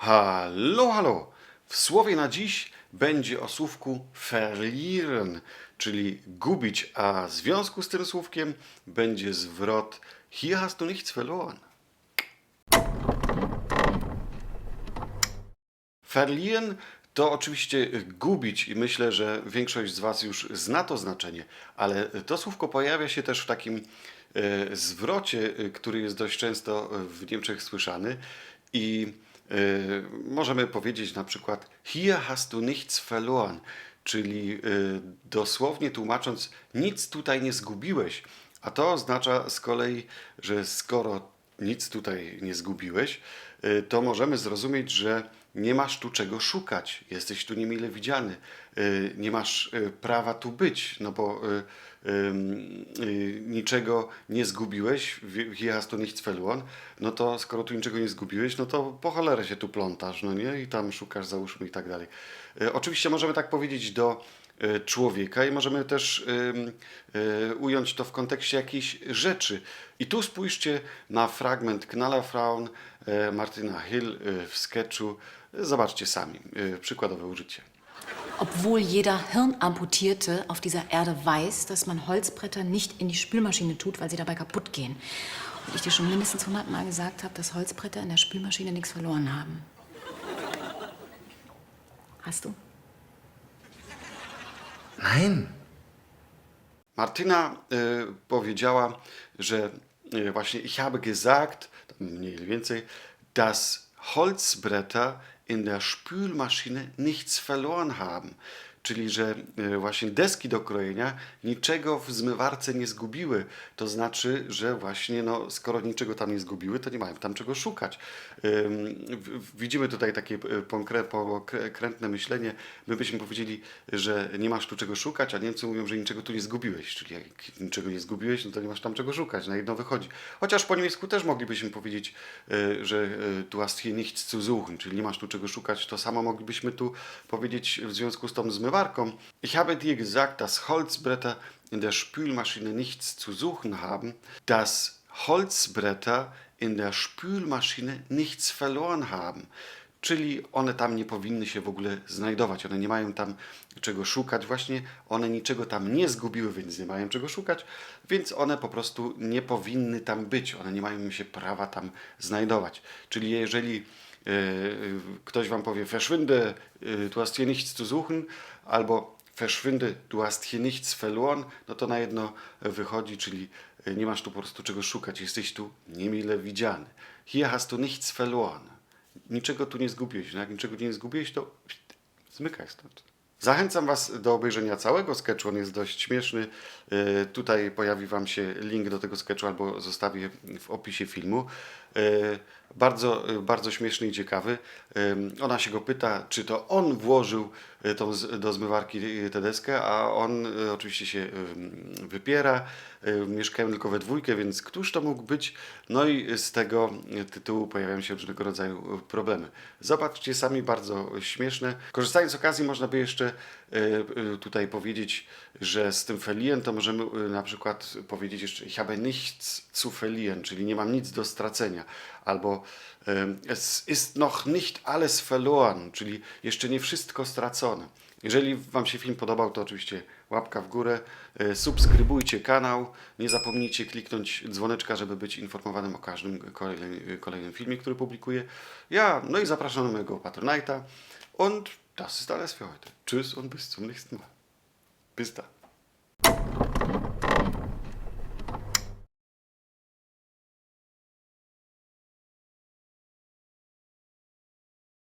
Hallo, hallo! W słowie na dziś będzie o słówku verlieren, czyli gubić, a w związku z tym słówkiem będzie zwrot hier hast du nichts verloren. Verlieren to oczywiście gubić i myślę, że większość z Was już zna to znaczenie, ale to słówko pojawia się też w takim e, zwrocie, e, który jest dość często w Niemczech słyszany i możemy powiedzieć na przykład hier hast du nichts verloren, czyli e, dosłownie tłumacząc nic tutaj nie zgubiłeś, a to oznacza z kolei, że skoro nic tutaj nie zgubiłeś, y, to możemy zrozumieć, że nie masz tu czego szukać, jesteś tu niemile widziany, y, nie masz y, prawa tu być, no bo y, niczego nie zgubiłeś, hast du nichts verloren, no to skoro tu niczego nie zgubiłeś, no to po cholerę się tu plątasz, no nie? I tam szukasz, załóżmy i tak dalej. Oczywiście możemy tak powiedzieć do człowieka i możemy też y, ująć to w kontekście jakiejś rzeczy. I tu spójrzcie na fragment Knallerfrauen y, Martyna Hill y, w sketchu. Zobaczcie sami przykładowe użycie. Obwohl jeder Hirnamputierte auf dieser Erde weiß, dass man Holzbretter nicht in die Spülmaschine tut, weil sie dabei kaputt gehen. Und ich dir schon mindestens hundertmal gesagt habe, dass Holzbretter in der Spülmaschine nichts verloren haben. Hast du? Nein. Martyna y, powiedziała, że y, właśnie ich habe gesagt, mniej więcej, dass Holzbretter in der Spülmaschine nichts verloren haben. Czyli, że y, właśnie deski do krojenia niczego w zmywarce nie zgubiły. To znaczy, że właśnie no, skoro niczego tam nie zgubiły, to nie mają tam czego szukać. Widzimy tutaj takie konkre- pokrętne myślenie. My byśmy powiedzieli, że nie masz tu czego szukać, a Niemcy mówią, że niczego tu nie zgubiłeś. Czyli jak niczego nie zgubiłeś, no to nie masz tam czego szukać. Na jedno wychodzi. Chociaż po niemiecku też moglibyśmy powiedzieć, y, że du hast hier nichts zu suchen, czyli nie masz tu czego szukać. To samo moglibyśmy tu powiedzieć w związku z tą zmywarką. Ich habe dir gesagt, dass Holzbretter in der Spülmaschine nichts zu suchen haben, dass Holzbretter in der Spülmaschine nichts verloren haben. Czyli one tam nie powinny się w ogóle znajdować, one nie mają tam czego szukać, właśnie one niczego tam nie zgubiły, więc nie mają czego szukać, więc one po prostu nie powinny tam być, one nie mają się prawa tam znajdować. Czyli jeżeli ktoś wam powie, verschwinde, e, du hast hier nichts zu suchen, albo verschwinde, du hast hier nichts verloren, no to na jedno wychodzi, czyli nie masz tu po prostu czego szukać, jesteś tu niemile widziany. Hier hast du nichts verloren. Niczego tu nie zgubiłeś. No jak niczego nie zgubiłeś, to zmykaj stąd. Zachęcam Was do obejrzenia całego sketchu, on jest dość śmieszny. Tutaj pojawi Wam się link do tego sketchu albo zostawię w opisie filmu. Bardzo, e, bardzo śmieszny i ciekawy. Ona się go pyta, czy to on włożył e, tą do zmywarki e, tę deskę, a on oczywiście się wypiera. Mieszkają tylko we dwójkę, więc któż to mógł być? No i z tego tytułu pojawiają się różnego rodzaju problemy. Zobaczcie sami, bardzo śmieszne. Korzystając z okazji, można by jeszcze tutaj powiedzieć, że z tym verlieren to możemy na przykład powiedzieć jeszcze ich habe nichts zu verlieren, czyli nie mam nic do stracenia. Albo e, es ist noch nicht alles verloren, czyli jeszcze nie wszystko stracone. Jeżeli Wam się film podobał, to oczywiście łapka w górę, e, subskrybujcie kanał, nie zapomnijcie kliknąć dzwoneczka, żeby być informowanym o każdym kolejnym, kolejnym filmie, który publikuję. Ja, no i zapraszam na mojego Patronite'a und das ist alles für heute. Tschüss und bis zum nächsten Mal. Bis dann.